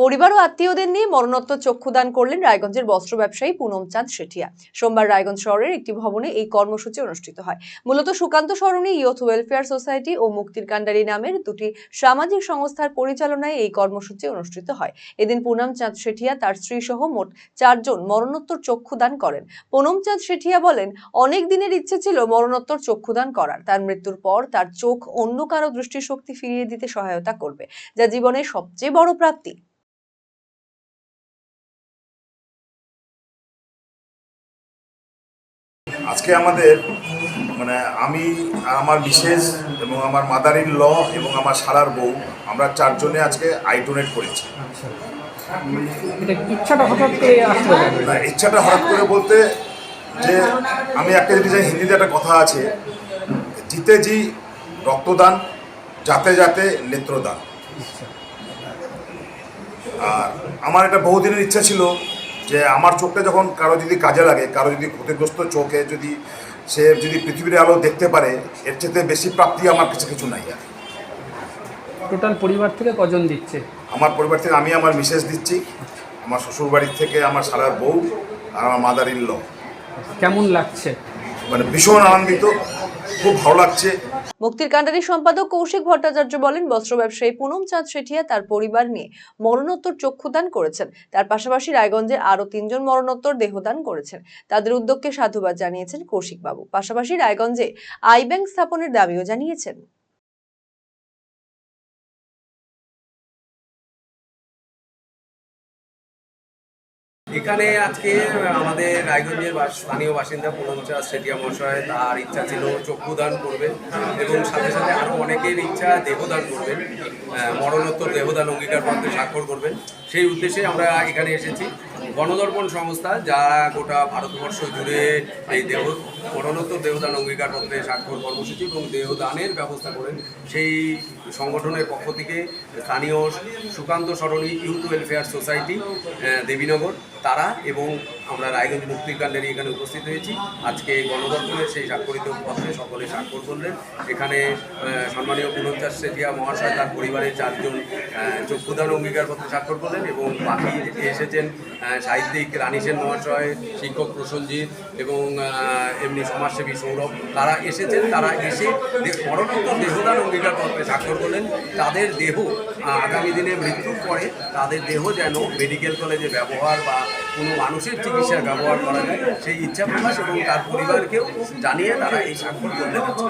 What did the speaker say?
পরিবার ও আত্মীয়দের নিয়ে মরণোত্তর চক্ষুদান করলেন রায়গঞ্জের বস্ত্র ব্যবসায়ী পুনম চাঁদ শেঠিয়া। সোমবার রায়গঞ্জ শহরের একটি ভবনে এই কর্মসূচি অনুষ্ঠিত হয়। মূলত Sukanta Sarani youth welfare society ও মুক্তির কান্ডারি নামের দুটি সামাজিক সংস্থার পরিচালনায় এই কর্মসূচি অনুষ্ঠিত হয়। এদিন পুনম চাঁদ শেঠিয়া তার স্ত্রী সহ মোট চারজন মরণোত্তর চক্ষুদান করেন। পুনম চাঁদ শেঠিয়া বলেন, অনেক দিনের ইচ্ছে ছিল মরণোত্তর চক্ষুদান করার। তার মৃত্যুর পর তার চোখ অন্য কারও দৃষ্টিশক্তি ফিরিয়ে দিতে সহায়তা করবে, যা জীবনের সবচেয়ে বড় প্রাপ্তি। আজকে আমাদের মানে আমি আমার বিশেষ এবং আমার মাদার ইন ল এবং আমার সারার বউ আমরা চারজনে আজকে আই ডোনেট করেছি। ইচ্ছাটা হঠাৎ করে না, ইচ্ছাটা হঠাৎ করে বলতে যে আমি একটা জিনিস জানি, হিন্দিতে একটা কথা আছে জিতে জি রক্তদান যাতে যাতে নেত্রদান। আর আমার একটা বহুদিনের ইচ্ছা ছিল যে আমার চোখটা যখন কারও যদি কাজে লাগে কারও যদি ক্ষতিগ্রস্ত চোখে যদি সে যদি পৃথিবীর আলো দেখতে পারে এর চেয়ে বেশি প্রাপ্তি আমার কাছে কিছু নাই। আর টোটাল পরিবার থেকে কজন দিচ্ছে? আমার পরিবার থেকে আমি আমার মিসেস দিচ্ছি আমার শ্বশুরবাড়ির থেকে আমার শালার বউ আর আমার মাদার ইন ল কেমন লাগছে? মানে ভীষণ আনন্দিত খুব ভালো লাগছে। মুক্তির কাণ্ডারি সম্পাদক কৌশিক ভট্টাচার্য বলেন, বস্ত্র ব্যবসায়ী পুনম চাঁদ শেঠিয়া তার পরিবার নিয়ে মরণোত্তর চক্ষুদান করেছেন। তার পাশাপাশি রায়গঞ্জে আরও তিনজন মরণোত্তর দেহদান করেছেন। তাদের উদ্যোগকে সাধুবাদ জানিয়েছেন কৌশিকবাবু। পাশাপাশি রায়গঞ্জে আই ব্যাংক স্থাপনের দাবিও জানিয়েছেন। এখানে আজকে আমাদের রায়গঞ্জের স্থানীয় বাসিন্দা পুনমচা সেটিয়া মহাশয়, তার ইচ্ছা ছিল চক্ষুদান করবে এবং সাথে সাথে আরও অনেকের ইচ্ছা দেহদান করবেন মরণোত্তর দেহদান অঙ্গীকার পত্রে স্বাক্ষর করবেন। সেই উদ্দেশ্যে আমরা এখানে এসেছি। গণদর্পণ সংস্থা যারা গোটা ভারতবর্ষ জুড়ে এই দেহ প্রধানত দেহদান অঙ্গীকারপত্রে স্বাক্ষর, কর্মসূচি এবং দেহদানের ব্যবস্থা করেন। সেই সংগঠনের পক্ষ থেকে স্থানীয় Sukanta Sarani, youth welfare society Debinagar, তারা এবং আমরা রায়গঞ্জ মুক্তিকাণ্ডেরই এখানে উপস্থিত হয়েছি। আজকে গণদর্পণের সেই স্বাক্ষরিত পত্রে সকলে স্বাক্ষর করলেন। এখানে সম্মানীয় পুনমচাষ সেঠিয়া মহাশয়, তার পরিবারের চারজন চক্ষুদান অঙ্গীকারপত্রে স্বাক্ষর করলেন এবং বাকি এসেছেন সাহিত্যিক রানী সেন মহাশয়, শিক্ষক প্রসঞ্জিৎ এবং এমনি সমাজসেবী সৌরভ, তারা এসেছেন, তারা এসে মরণোত্তর দেহদান অঙ্গীকারপত্রে স্বাক্ষর করলেন। তাদের দেহ আগামী দিনে মৃত্যুর পরে তাদের দেহ যেন মেডিকেল কলেজে ব্যবহার বা কোনো মানুষের ব্যবহার করা যায়। সেই ইচ্ছা প্রকাশ এবং তার পরিবারকেও জানিয়ে তারা এই স্বাক্ষর করলেন